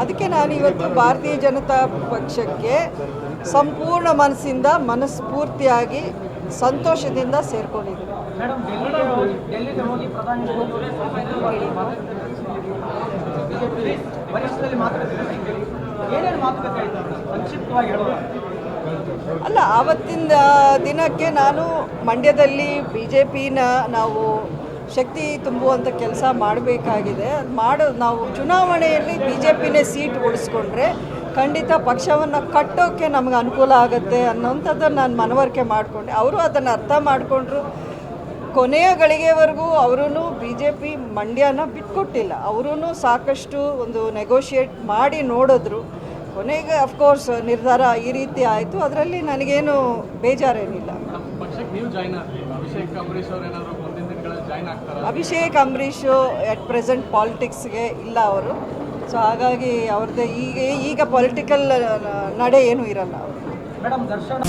ಅದಕ್ಕೆ ನಾನು ಇವತ್ತು ಭಾರತೀಯ ಜನತಾ ಪಕ್ಷಕ್ಕೆ ಸಂಪೂರ್ಣ ಮನಸ್ಸಿಂದ ಮನಸ್ಫೂರ್ತಿಯಾಗಿ ಸಂತೋಷದಿಂದ ಸೇರ್ಕೊಂಡಿದ್ದೀನಿ. ಅಲ್ಲ ಆವತ್ತಿನ ದಿನಕ್ಕೆ ನಾನು ಮಂಡ್ಯದಲ್ಲಿ ಬಿ ಜೆ ಪಿನ ನಾವು ಶಕ್ತಿ ತುಂಬುವಂಥ ಕೆಲಸ ಮಾಡಬೇಕಾಗಿದೆ. ಅದು ಮಾಡೋ, ನಾವು ಚುನಾವಣೆಯಲ್ಲಿ ಬಿ ಜೆ ಪಿನೇ ಸೀಟ್ ಉಳಿಸ್ಕೊಂಡ್ರೆ ಖಂಡಿತ ಪಕ್ಷವನ್ನು ಕಟ್ಟೋಕ್ಕೆ ನಮಗೆ ಅನುಕೂಲ ಆಗುತ್ತೆ ಅನ್ನೋಂಥದ್ದನ್ನು ನಾನು ಮನವರಿಕೆ ಮಾಡಿಕೊಂಡೆ. ಅವರು ಅದನ್ನು ಅರ್ಥ ಮಾಡಿಕೊಂಡ್ರು. ಕೊನೆಯ ಗಳಿಗೆವರೆಗೂ ಅವರೂ ಬಿ ಜೆ ಪಿ ಮಂಡ್ಯನ ಬಿಟ್ಕೊಟ್ಟಿಲ್ಲ. ಅವರೂ ಸಾಕಷ್ಟು ಒಂದು ನೆಗೋಷಿಯೇಟ್ ಮಾಡಿ ನೋಡಿದ್ರು. ಕೊನೆಗೆ ಅಫ್ಕೋರ್ಸ್ ನಿರ್ಧಾರ ಈ ರೀತಿ ಆಯಿತು. ಅದರಲ್ಲಿ ನನಗೇನು ಬೇಜಾರೇನಿಲ್ಲ. ಅಭಿಷೇಕ್ ಅಂಬರೀಷ್ ಅಟ್ ಮುಂದಿನ ದಿನಗಳಲ್ಲಿ ಜಾಯ್ನ್ ಆಗ್ತಾರ? ಅಭಿಷೇಕ್ ಅಂಬರೀಷು ಎಟ್ ಪ್ರೆಸೆಂಟ್ ಪಾಲಿಟಿಕ್ಸ್ಗೆ ಇಲ್ಲ ಅವರು. ಸೊ ಹಾಗಾಗಿ ಅವ್ರದ್ದು ಈಗ ಈಗ ಪೊಲಿಟಿಕಲ್ ನಡೆ ಏನೂ ಇರಲ್ಲ ಅವರು ಮೇಡಮ್ ದರ್ಶನ್